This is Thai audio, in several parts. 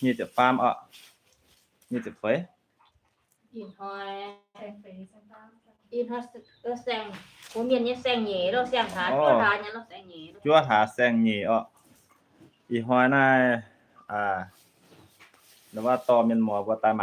như tiểu farm ạ như tiểu phế อินฮอยแซงไปแซงตามอินฮอยเออแซงผมเรียนเนี่ยแซงเหย่เราแซงขาอ๋อตัวทานเนี่ยเราแซงเหย่ chúa thả sen nhì ạ y hoa này à nó ว่าตอมันหมอว่าตาห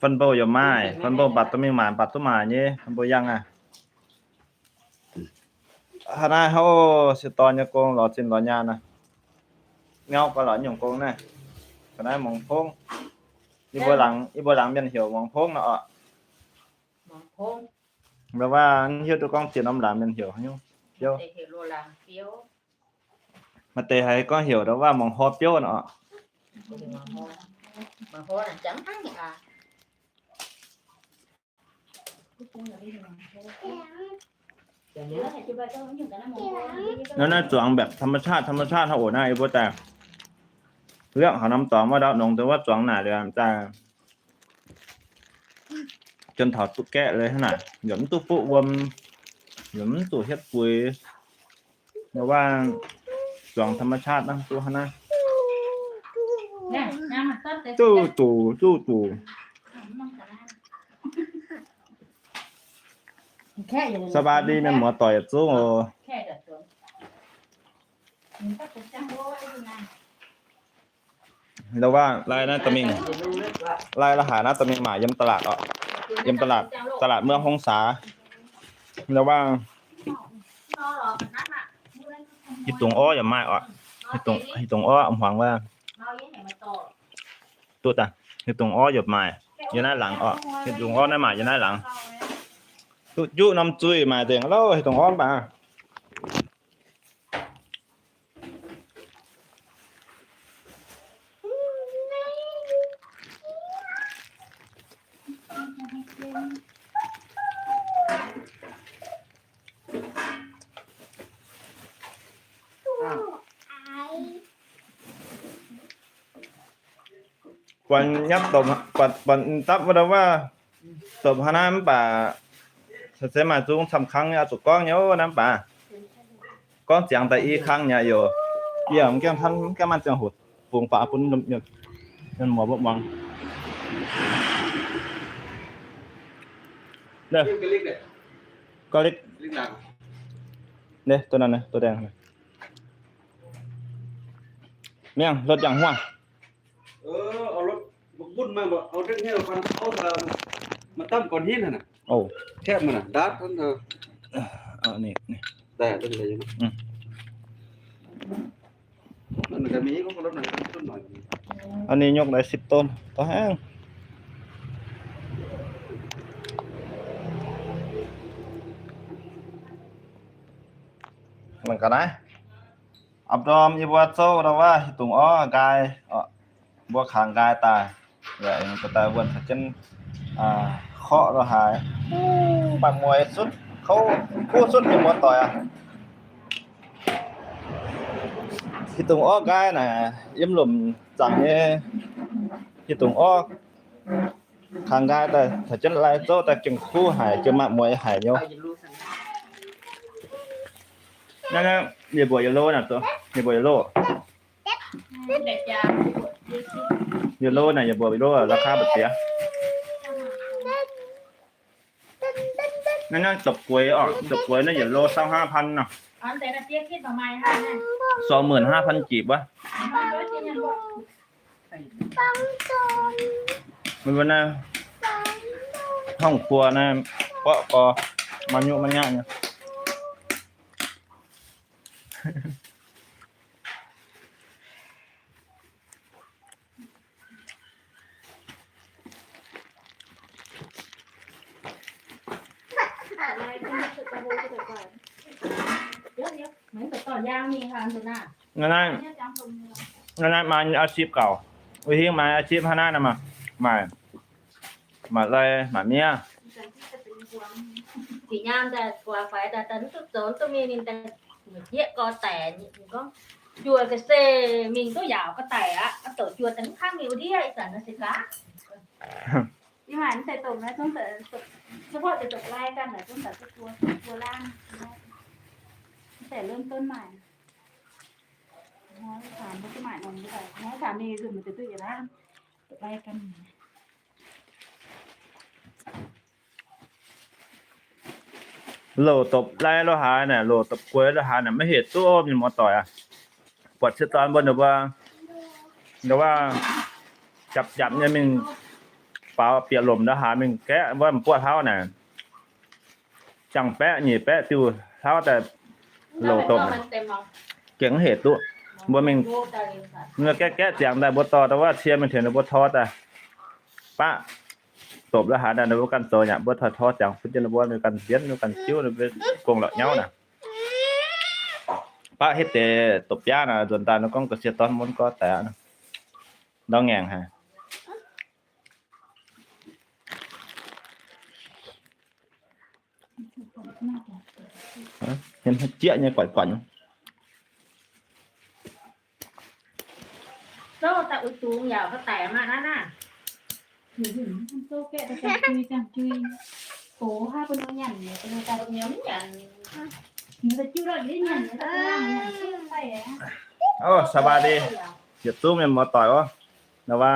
phân bố giờ mai phân bố bạt tụi mình màn bạt tụi mà nhé phân bố yang à hà na hô sẽ to như con lọ trên lọ nhà nè ngao có lọ nhung con nè cái này mong phong đi bơi lặng đi bơi lặng bên hiểu mong phong nọ มองพงแปลว่า hiểu tụi con tiền âm làm bên hiểu không เตะเฮโรลางเฟี้ยว mà tề hay con hiểu đó ว่า mong hộp piêu nọ ก็เลยมาโฮมาโฮ น่ะจังทั้งเนี่ยอะทุกคนอย่าได้ยินเดี๋ยวเดี๋นี้ยวเราจะไปต้องอยู่กันนะจวงแบบธรรมชาติธรรมชาติเขาโอ้หน้าไอ้พวกแต่เรื่องเขานำต่อมาดาวนงแต่ว่าจวงหนาเลยจ้าจนถอดตุ๊กแกะเลยขนาดหย่อมตุ๊กปุ๊วมหย่อมตัวเฮ็ดปุ๋ยแต่ว่าจวงธรรมชาตินะตัวขนะเนี่ยน้ำมันต้นเต็มตู้ตู่ตู้ตู่ แค่อย่างสบายดีแม่นหมอต่อยสู้แค่เดือดร้อนมันก็จะจังโว้ยนะแล้วว่าลายหน้าตะมิงเดี๋ยวรู้เลยว่าลายละหาหน้าตะมิงหมายำตลาดอะยำตลาดตลาดเมืองฮงสาแล้วว่านอนหรอนั่นน่ะที่ตรงอ้ออย่ามาอะที่ตรงที่ตรงอ้ออำหวังว่าเมาเย็นไหนมาต่อตัวตาที่ตรงอ้อหยดหมายอยู่หน้าหลังอะที่ตรงอ้อหน้าหมายอยู่หน้าหลัง ตุยุน้ำจุ้ยหมายถึงแล้วที่ตรงอ้อมาวั นยับตบปัดปัดตับว่าว่าตบหน้ำป่าเสมาจุงทำครั้งเนี่ยตุกก้องเนี้ยน้ำป่าก้องเสียงแต่อีครั้งเนี่ยอยู่เยี่ยมแก้ท่านแก้มันจังหุดปวงป่าปุ่นเนี่ยนั่นหมอบอกวังเด้อ cái link này ก็เล็ก link nào เด้อตัวนั้นน่ะ ตัวแดงนะเมี่ยงรถอย่างหัว ờ ở lúc một bút mà mà ở trên heo con áo là mà tâm còn hít này nè โอ้ thép mà nè đát nó là เอานี่นี่ đây đây là gì Ừ. nó là cái mí có con lớp này con chút nói อันนี้ยกได้สิบต้นต่อแห้งมันก็ได้อับดอมอีบัวโซเราว่าตุงอ้อกายอ่อบัวขางกายตาย vậy người ta vẫn phải chân à, khó rồi hài bằng mùi xuất khâu khu xuất như một tỏi à thì tùng ó cái này im lùm chẳng như thì tùng ó khang gai ta thật chân lại cho ta chừng khu hải cho mạng mùi hải nhau เอาอย่ารู้สันนั่นนะเดี๋ยวบวกยโล น่ะตัวเดี๋ยวบวกยโลเด็กยายโลน่ะอย่าบวกยโลราคาแบบเสียนั่นน่ะจบกล้วยออกจบกล้วยน่ะอย่าโลเศร้าห้าพันน่ะอันแต่ละเตี้ยคิดประมาณห้าเนี่ยสองหมื่นห้าพันกีบวะมันก็จะยังบอกมันวันน่ะห้องครัวน่ะเพราะก็มันยุมันยากเนี่ย อะไรก็ไม่เคยไปโบก็ไปก่อนเดี๋ยวเดี๋ยวเหมือนกับต่อยางมีค่ะสุน่างั้นน่ะเนี่ยจำผมนั่นนะมาอาชีพเก่าวิธีมาอาชีพฮานานะมามามาเลยมาเมีย thì nham ta qua phải ta tấn tức tốn tôi mình mình ta mình dễ có tẻ mình có chùa cái xe mình có dạo có tẻ á cái tổ chùa tấn khác nhiều đi ấy sản nó sẽ cá ที่หานใส่ตุ่มนะต้องแต่เฉพาะจะตกไล่กันนะต้องแต่ตัวตัวล่างแต่เริ่มต้นใหม่น้อยถามว่าจะหมายนนไม่ได้น้อยถามนี่คือมันจะตื้ออย่างนั้นตกไล่กันโลตบไล่โลหาเนี่ยโลตบกล้วยโลหาเนี่ยไม่เห็นตัวมีหมอต่อยอะปวดชะตอนบนหรือว่าหรือว่าจับจับเนี่ยมัน เปล่าเปียกลมโลหามันแกะว่ามันปวดเท้าน่ะจังแปะหนีแปะติวเท้าแต่ Nó Lồ phải tôm cho à? mình tìm mong เก่งเหตุตัว Bữa mình- vô ta liền phải เมื่อแก้แก้เสียงได้บ่ต่อแต่ว่าเชียร์มันถึงบ่ทอดอะป้าตบแล้วหาได้ในบ่กันโตเนี่ยบ่ทอดทอดจังพุ่นจะบ่ในกันเสียนในกันคิ้วในเป็นกงเหล่าเหย้าน่ะป้าเฮ็ดแต่ตบยาน่ะจนตา nó con có sia tón muốn có แต่น่ะดองแงงฮะเห็นเฮ็ดเจี๊ยเนี่ยก่อยๆ đó ta ui chuông vào cái tẻ mà nó nè หนูถึงทำโซ่แกะแต่จังจุยจังจุยโอ้ห้าเป็นน้องหยันเนี่ยเป็นการ một nhóm nhận หนูจะ จิ้วเราได้หยันเนี่ยแต่ล่างเนี่ยจิ้วไปอะโอ้สบายดีเดี๋ยวตู้มันมาต่อยวะนะว่า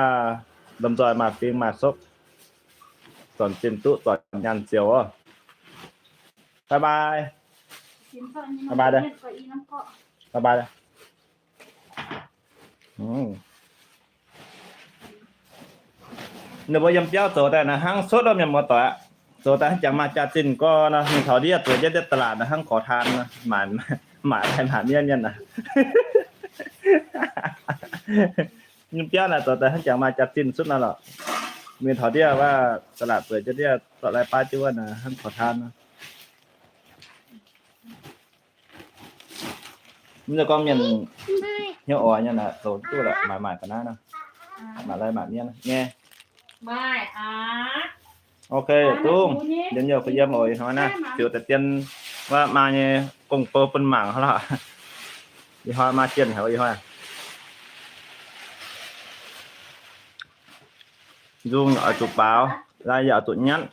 ดำจอยมาฟิงมาซบสอนจิมตู้สอนยันเจียวอะ สบายกินข้าวนี่สบายเด้อก็อีน้ำเกาะสบายเลยอืมเดี๋ยวพยำเจ้าโตแต่นะห้างสดเรายังมาต่ออะโตแต่จะมาจัดจินก็นะมีเขาเดียตัวเย็ดตลาดนะห้างขอทานนะหมานหมาอะไรหมาเนี่ยเนี่ยนะยำเจ้าน่ะโตแต่จะมาจัดจินสุดนั่นหรอมีเขาเดียว่าตลาดเปิดจะเดียต่ออะไรป้าจ้วนนะห้างขอทานนะ bây giờ con nhìn nhau ỏi nha là rồi tôi là mãi mãi cả na nè mà lại bạn nha nghe. Bài à. Ok tuôn, đến giờ phải giam mọi hỏi nè. tiểu tập tiên và mà nhé cùng phơ phân mảng hả lạ đi hỏi mà tiền hả đi hỏi à? dung ở chụp báo ra giờ tụi nhắn.